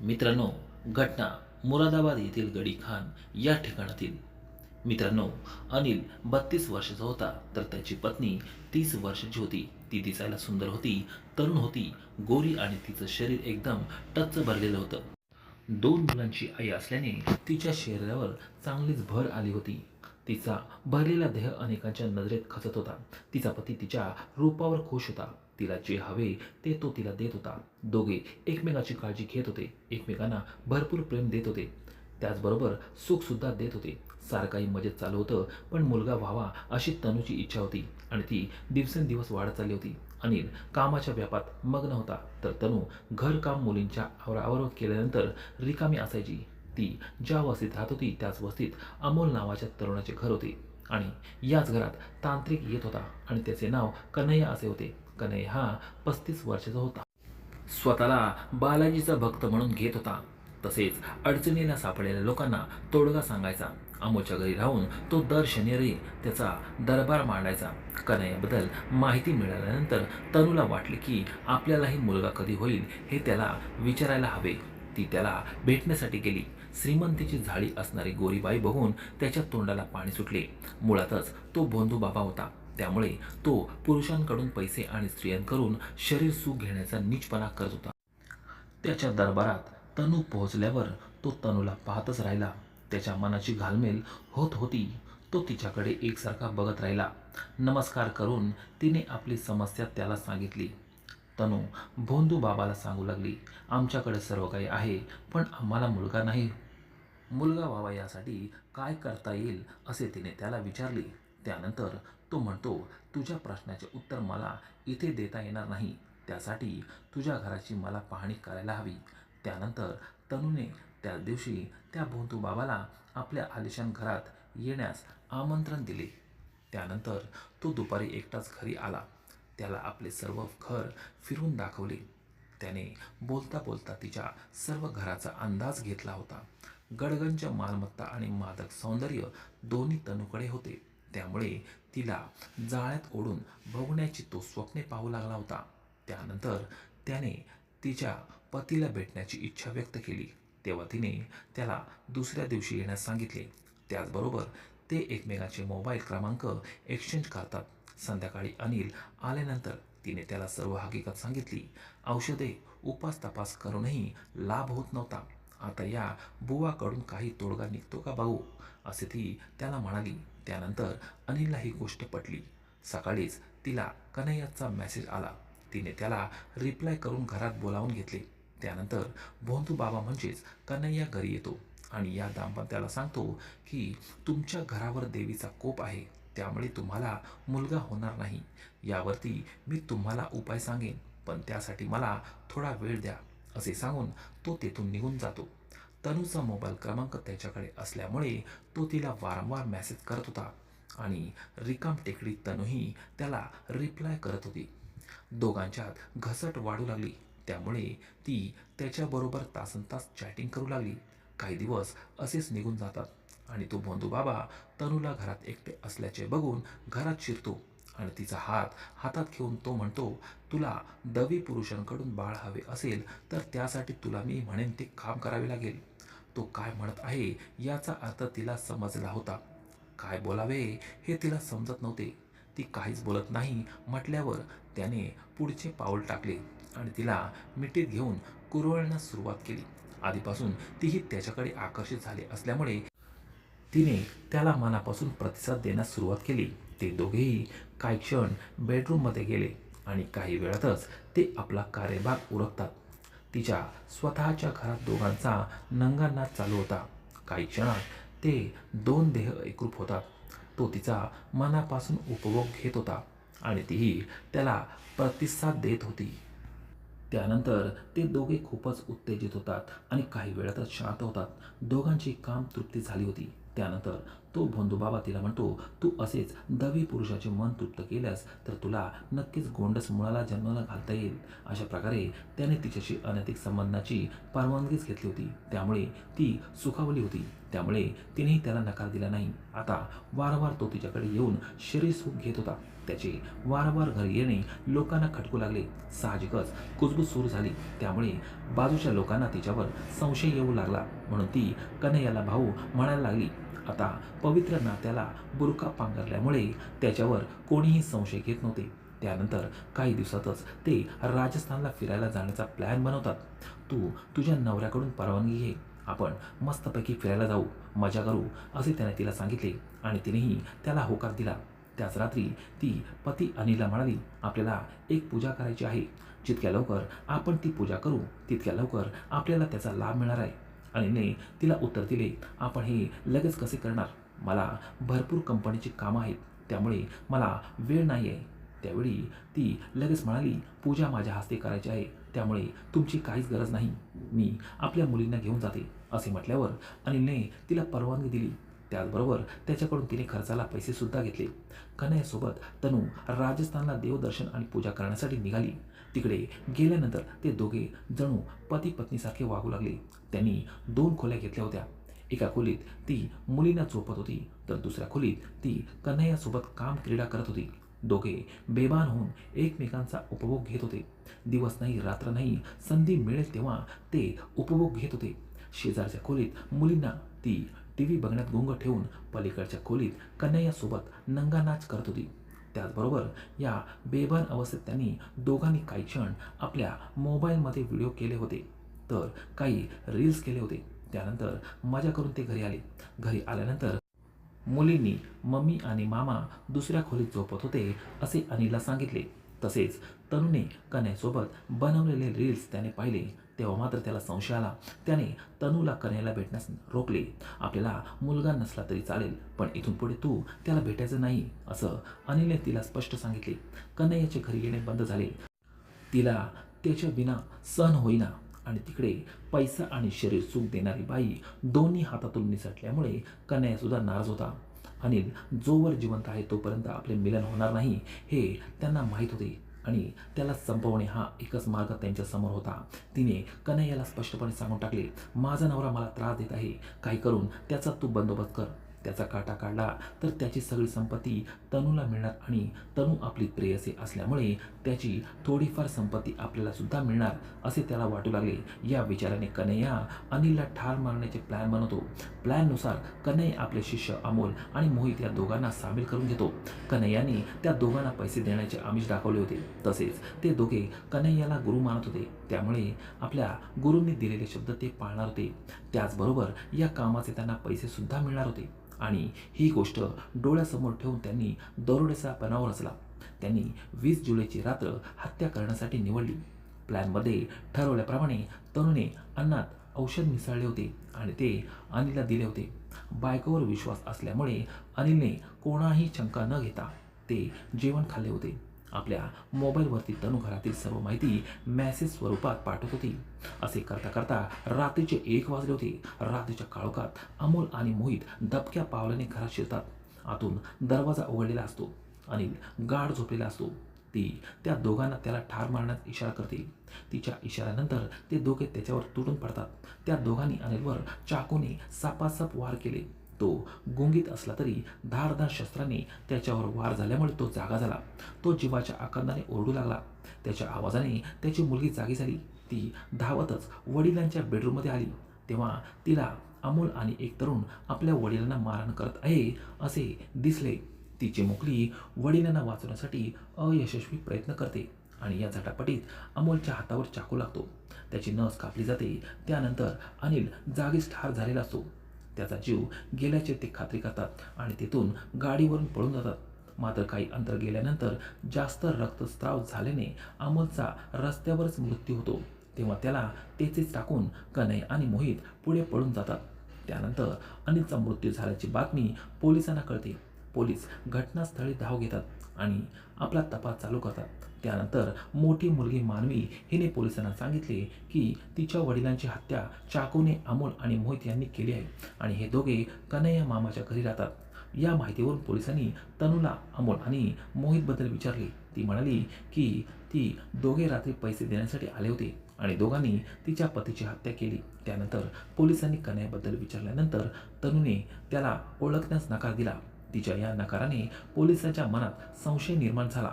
मित्रांनो घटना मुरादाबाद येथील गडी खान या ठिकाणातील. मित्रांनो अनिल बत्तीस वर्षाचा होता तर त्याची पत्नी तीस वर्षाची होती. ती दिसायला सुंदर होती तरुण होती गोरी आणि तिचं शरीर एकदम टच्च भरलेलं होतं. दोन मुलांची आई असल्याने तिच्या शरीरावर चांगलीच भर आली होती. तिचा भरलेला देह अनेकांच्या नजरेत खचत होता. तिचा पती तिच्या रूपावर खुश होता. तिला जे हवे ते तो तिला देत होता. दोघे एकमेकाची काळजी घेत होते. एकमेकांना भरपूर प्रेम देत होते. त्याचबरोबर सुखसुद्धा देत होते. सारखाही मजेत चालू होतं पण मुलगा व्हावा अशी तनूची इच्छा होती आणि ती दिवसेंदिवस वाढत चालली होती. अनिल कामाच्या व्यापात मग्न होता. तर तनू घरकाम मुलींच्या आवरावर केल्यानंतर रिकामी असायची. ती ज्या वस्तीत राहत होती त्याच वस्तीत अमोल नावाच्या तरुणाचे घर होते. आणि याच घरात तांत्रिक येत होता आणि त्याचे नाव कन्हैया असे होते. कन्हैया हा पस्तीस वर्षाचा होता. स्वतःला बालाजीचा भक्त म्हणून घेत होता. तसेच अडचणीला सापडलेल्या लोकांना तोडगा सांगायचा. अमोच्या घरी राहून तो दर शनिवारी त्याचा दरबार मांडायचा. कन्हैयाबद्दल माहिती मिळाल्यानंतर तनूला वाटले की आपल्यालाही मुलगा कधी होईल हे त्याला विचारायला हवे. ती त्याला भेटण्यासाठी गेली. श्रीमंतीची झाडी असणारी गोरीबाई बघून त्याच्या तोंडाला पाणी सुटले. मुळातच तो बोंधू बाबा होता. त्यामुळे तो पुरुषांकडून पैसे आणि स्त्रियांकडून शरीर सुख घेण्याचा नीचपणा करत होता. त्याच्या दरबारात तनू पोहोचल्यावर तो तनूला पाहतच राहिला. त्याच्या मनाची घालमेल होत होती. तो तिच्याकडे एकसारखा बघत राहिला. नमस्कार करून तिने आपली समस्या त्याला सांगितली. तनू भोंदू बाबाला सांगू लागली आमच्याकडे सर्व काही आहे पण आम्हाला मुलगा नाही. मुलगा व्हावा यासाठी काय करता येईल? असे तिने त्याला विचारले. त्यानंतर तो म्हणतो तुझ्या प्रश्नाचे उत्तर मला इथे देता येणार नाही. त्यासाठी तुझ्या घराची मला पाहणी करायला हवी. त्यानंतर तनूने त्या दिवशी त्या भोंतू बाबाला आपल्या आलिशान घरात येण्यास आमंत्रण दिले. त्यानंतर तो दुपारी एकटाच घरी आला. त्याला आपले सर्व घर फिरून दाखवले. त्याने बोलता बोलता तिच्या सर्व घराचा अंदाज घेतला होता. गडगंज मालमत्ता आणि मादक सौंदर्य दोन्ही तनूकडे होते. त्यामुळे तिला जाळ्यात ओढून बघण्याची तो स्वप्ने पाहू लागला होता. त्यानंतर त्याने तिच्या पतीला भेटण्याची इच्छा व्यक्त केली. तेव्हा तिने त्याला दुसऱ्या दिवशी येण्यास सांगितले. त्याचबरोबर ते एकमेकांचे मोबाईल क्रमांक एक्सचेंज करतात. संध्याकाळी अनिल आल्यानंतर तिने त्याला सर्व हकीकत सांगितली. औषधे उपास तपास करूनही लाभ होत नव्हता. आता या बुवाकडून काही तोडगा निघतो का भाऊ? असे ती त्याला म्हणाली. त्यानंतर अनिलला ही गोष्ट पटली. सकाळीच तिला कन्हैयाचा मेसेज आला. तिने त्याला रिप्लाय करून घरात बोलावून घेतले. त्यानंतर भोंदू बाबा म्हणजेच कन्हैया घरी येतो आणि या दाम्पत्याला सांगतो की तुमच्या घरावर देवीचा कोप आहे. त्यामुळे तुम्हाला मुलगा होणार नाही. यावरती मी तुम्हाला उपाय सांगेन. पण त्यासाठी मला थोडा वेळ द्या. असे सांगून तो तेथून निघून जातो. तनूचा मोबाईल क्रमांक त्याच्याकडे असल्यामुळे तो तिला वारंवार मेसेज करत होता आणि रिकाम टेकडी तनूही त्याला रिप्लाय करत होती. दोघांच्यात घसट वाढू लागली. त्यामुळे ती त्याच्याबरोबर तासन तास चॅटिंग करू लागली. काही दिवस असेच निघून जातात आणि तो बंधू बाबा तनूला घरात एकटे असल्याचे बघून घरात शिरतो. आणि तिचा हात हातात घेऊन तो म्हणतो तुला दवी पुरुषांकडून बाळ हवे असेल तर त्यासाठी तुला मी म्हणेन ते काम करावे लागेल. तो काय म्हणत आहे याचा अर्थ तिला समजला होता. काय बोलावे हे तिला समजत नव्हते. ती काहीच बोलत नाही. म्हटल्यावर त्याने पुढचे पाऊल टाकले आणि तिला मिठीत घेऊन कुरवळण्यास सुरुवात केली. आधीपासून तीही त्याच्याकडे आकर्षित झाली असल्यामुळे तिने त्याला मनापासून प्रतिसाद देण्यास सुरुवात केली. ते दोघेही काही क्षण बेडरूममध्ये गेले आणि काही वेळातच ते आपला कार्यभाग उरकतात. तिच्या स्वतःच्या घरात दोघांचा नंगानाच चालू होता. काही क्षणात ते दोन देह एकरूप होतात. तो तिचा मनापासून उपभोग घेत होता आणि तीही त्याला प्रतिसाद देत होती. त्यानंतर ते दोघे खूपच उत्तेजित होतात आणि काही वेळातच शांत होतात. दोघांची काम तृप्ती झाली होती. त्यानंतर तो तो भोंदूबाबा तिला म्हणतो तू असेच दवी पुरुषाचे मन तृप्त केल्यास तर तुला नक्कीच गोंडस मुळाला जन्माला घालता येईल. अशा प्रकारे त्याने तिच्याशी अनैतिक संबंधाची परवानगीच घेतली होती. त्यामुळे ती सुखावली होती. त्यामुळे तिनेही त्याला नकार दिला नाही. आता वारंवार तो तिच्याकडे येऊन शरीर सुख घेत होता. त्याचे वारंवार घरी येणे लोकांना खटकू लागले. साहजिकच कुजबूज सुरू झाली. त्यामुळे बाजूच्या लोकांना तिच्यावर संशय येऊ लागला. म्हणून ती कन्हैयाला भाऊ म्हणायला लागली आता पवित्र नात्याला बुरका पांघरल्यामुळे त्याच्यावर कोणीही संशय घेत नव्हते. त्यानंतर काही दिवसातच ते राजस्थानला फिरायला जाण्याचा प्लॅन बनवतात. तू तुझ्या नवऱ्याकडून परवानगी घे. आपण मस्तपैकी फिरायला जाऊ. मजा करू असे त्याने तिला सांगितले आणि तिनेही त्याला होकार दिला. त्याच रात्री ती पती अनिलला म्हणाली आपल्याला एक पूजा करायची आहे. जितक्या लवकर आपण ती पूजा करू तितक्या लवकर आपल्याला त्याचा लाभ मिळणार आहे. अनिलने तिला उत्तर दिले आपण हे लगेच कसे करणार? मला भरपूर कंपनीची कामं आहेत त्यामुळे मला वेळ नाही आहे त्यावेळी ती लगेच म्हणाली पूजा माझ्या हस्ते करायची आहे त्यामुळे तुमची काहीच गरज नाही मी आपल्या मुलींना घेऊन जाते असे म्हटल्यावर अनिलने तिला परवानगी दिली. त्याचबरोबर त्याच्याकडून तिने खर्चाला पैसेसुद्धा घेतले. कन्हैयासोबत तनू राजस्थानला देवदर्शन आणि पूजा करण्यासाठी निघाली. तिकडे गेल्यानंतर ते दोघे जणू पती पत्नीसारखे वागू लागले. त्यांनी दोन खोल्या घेतल्या होत्या. एका खोलीत ती मुलींना झोपत होती तर दुसऱ्या खोलीत ती कन्हैयासोबत काम क्रीडा करत होती. दोघे बेभान होऊन एकमेकांचा उपभोग घेत होते. दिवस नाही रात्र नाही संधी मिळेल तेव्हा ते उपभोग घेत होते. शेजारच्या खोलीत मुलींना ती टी व्ही बघण्यात गुंग ठेवून पलीकडच्या खोलीत कन्हैयासोबत नंगा नाच करत होती. त्याचबरोबर या बेभान अवस्थेत त्यांनी दोघांनी काही क्षण आपल्या मोबाईलमध्ये व्हिडिओ केले होते तर काही रील्स केले होते. त्यानंतर मजा करून ते घरी आले. घरी आल्यानंतर मुलींनी मम्मी आणि मामा दुसऱ्या खोलीत झोपत होते असे अनिलला सांगितले. तसेच तरुणी कन्यासोबत बनवलेले रील्स त्याने पाहिले. तेव्हा मात्र त्याला संशय आला. त्याने तनूला कन्याला भेटण्यास रोखले. आपल्याला मुलगा नसला तरी चालेल पण इथून पुढे तू त्याला भेटायचं नाही असं अनिलने तिला स्पष्ट सांगितले. कन्हैयाचे घरी येणे बंद झाले. तिला त्याच्या विना सहन होईना आणि तिकडे पैसा आणि शरीर सुख देणारी बाई दोन्ही हातातून निसटल्यामुळे कन्हैयासुद्धा नाराज होता. अनिल जोवर जिवंत आहे तोपर्यंत आपले मिलन होणार नाही हे त्यांना माहीत होते. आणि त्याला संपवणे हा एकच मार्ग त्यांच्यासमोर होता. तिने कन्हैयाला स्पष्टपणे सांगून टाकले माझा नवरा मला त्रास देत आहे. काही करून त्याचा तू बंदोबस्त कर. त्याचा काटा काढला तर त्याची सगळी संपत्ती तनूला मिळणार आणि तनू आपली प्रेयसी असल्यामुळे त्याची थोडीफार संपत्ती आपल्याला सुद्धा मिळणार असे त्याला वाटू लागले. या विचाराने कन्हैया अनिलला ठार मारण्याचे प्लॅन बनवतो. प्लॅननुसार कन्हैया आपले शिष्य अमोल आणि मोहित या दोघांना सामील करून घेतो. कन्हैयाने त्या दोघांना पैसे देण्याचे आमिष दाखवले होते. तसेच ते दोघे कन्हैयाला गुरु मानत होते. त्यामुळे आपल्या गुरूंनी दिलेले शब्द ते पाळणार होते. त्याचबरोबर या कामाचे त्यांना पैसेसुद्धा मिळणार होते. आणि ही गोष्ट डोळ्यासमोर ठेवून त्यांनी दरोड्याचा बनाव रचला. त्यांनी वीस जुलैची रात्र हत्या करण्यासाठी निवडली. प्लॅनमध्ये ठरवल्याप्रमाणे तरुणे अन्नात औषध मिसळले होते आणि ते अनिलला दिले होते. बायकोवर विश्वास असल्यामुळे अनिलने कोणाही शंका न घेता ते जेवण खाल्ले होते. आपल्या मोबाईलवरती तनु घरातील सर्व माहिती मॅसेज स्वरूपात पाठवत होती. असे करता करता रात्रीचे एक वाजले होते. रात्रीच्या काळोखात अमोल आणि मोहित दबक्या पावलाने घरात शिरतात. आतून दरवाजा उघडलेला असतो अनिल गाढ झोपलेला असतो. ती त्या दोघांना त्याला ठार मारण्यात इशारा करते. तिच्या इशाऱ्यानंतर ते दोघे त्याच्यावर तुटून पडतात. त्या दोघांनी अनिलवर चाकूने सापासाप वार केले. तो गुंगीत असला तरी धारधार शस्त्राने त्याच्यावर वार झाल्यामुळे तो जागा झाला. तो जीवाच्या आकांदाने ओरडू लागला. त्याच्या आवाजाने त्याची मुलगी जागी झाली. ती धावतच वडिलांच्या बेडरूममध्ये आली. तेव्हा तिला अमोल आणि एक तरुण आपल्या वडिलांना मारहाण करत आहे असे दिसले. तिची मुकली वडिलांना वाचवण्यासाठी अयशस्वी प्रयत्न करते आणि या झटापटीत अमोलच्या हातावर चाकू लागतो. त्याची नस कापली जाते. त्यानंतर अनिल जागीच ठार झालेला असतो. त्याचा जीव गेल्याचे ते खात्री करतात आणि तिथून गाडीवरून पळून जातात. मात्र काही अंतर गेल्यानंतर जास्त रक्तस्राव झाल्याने अमोलचा रस्त्यावरच मृत्यू होतो. तेव्हा त्याला तेचेच टाकून कनय आणि मोहित पुढे पळून जातात. त्यानंतर अनिलचा मृत्यू झाल्याची बातमी पोलिसांना कळते. पोलीस घटनास्थळी धाव घेतात आणि आपला तपास चालू करतात. त्यानंतर मोठी मुलगी मानवी हिने पोलिसांना सांगितले की तिच्या वडिलांची हत्या चाकूने अमोल आणि मोहित यांनी केली आहे आणि हे दोघे कन्हैया मामाच्या घरी राहतात. या माहितीवरून पोलिसांनी तनूला अमोल आणि मोहितबद्दल विचारले. ती म्हणाली की ती दोघे रात्री पैसे देण्यासाठी आले होते आणि दोघांनी तिच्या पतीची हत्या केली. त्यानंतर पोलिसांनी कन्हैयाबद्दल विचारल्यानंतर तनूने त्याला ओळखण्यास नकार दिला. तिच्या या नकाराने पोलिसांच्या मनात संशय निर्माण झाला.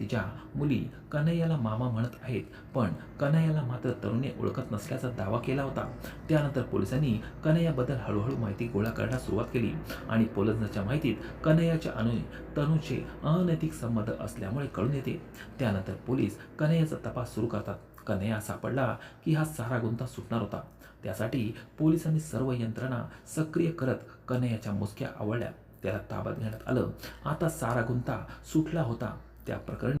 तिच्या मुली कन्हैयाला मामा म्हणत आहेत पण कन्हैयाला मात्र तरुणी ओळखत नसल्याचा दावा केला होता. त्यानंतर पोलिसांनी कन्हैयाबद्दल हळूहळू माहिती गोळा करण्यास सुरुवात केली आणि पोलिसांच्या माहितीत कन्हैयाच्या अनु तनुचे अनैतिक संबंध असल्यामुळे कळून येते. त्यानंतर पोलीस कन्हैयाचा तपास सुरू करतात. कन्हैया सापडला की हा सारा गुंता सुटणार होता. त्यासाठी पोलिसांनी सर्व यंत्रणा सक्रिय करत कन्हैयाच्या मुसक्या आवळल्या त्याला ताब्यात घेण्यात आलं. आता सारा गुंता सुटला होता. त्या प्रकरणी.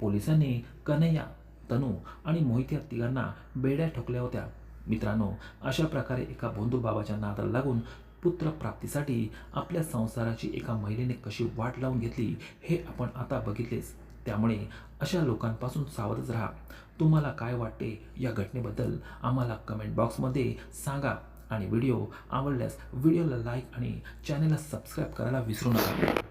पोलिसांनी कन्हैया तनू आणि मोहित या तिघांना बेड्या ठोकल्या होत्या. मित्रांनो अशा प्रकारे एका भोंदू बाबाच्या नादाला लागून पुत्रप्राप्तीसाठी आपल्या संसाराची एका महिलेने कशी वाट लावून घेतली हे आपण आता बघितलेच. त्यामुळे अशा लोकांपासून सावधच राहा. तुम्हाला काय वाटते या घटनेबद्दल आम्हाला कमेंट बॉक्समध्ये सांगा आणि व्हिडिओ आवडल्यास व्हिडिओला लाईक आणि चॅनलला सबस्क्राईब करायला विसरू नका.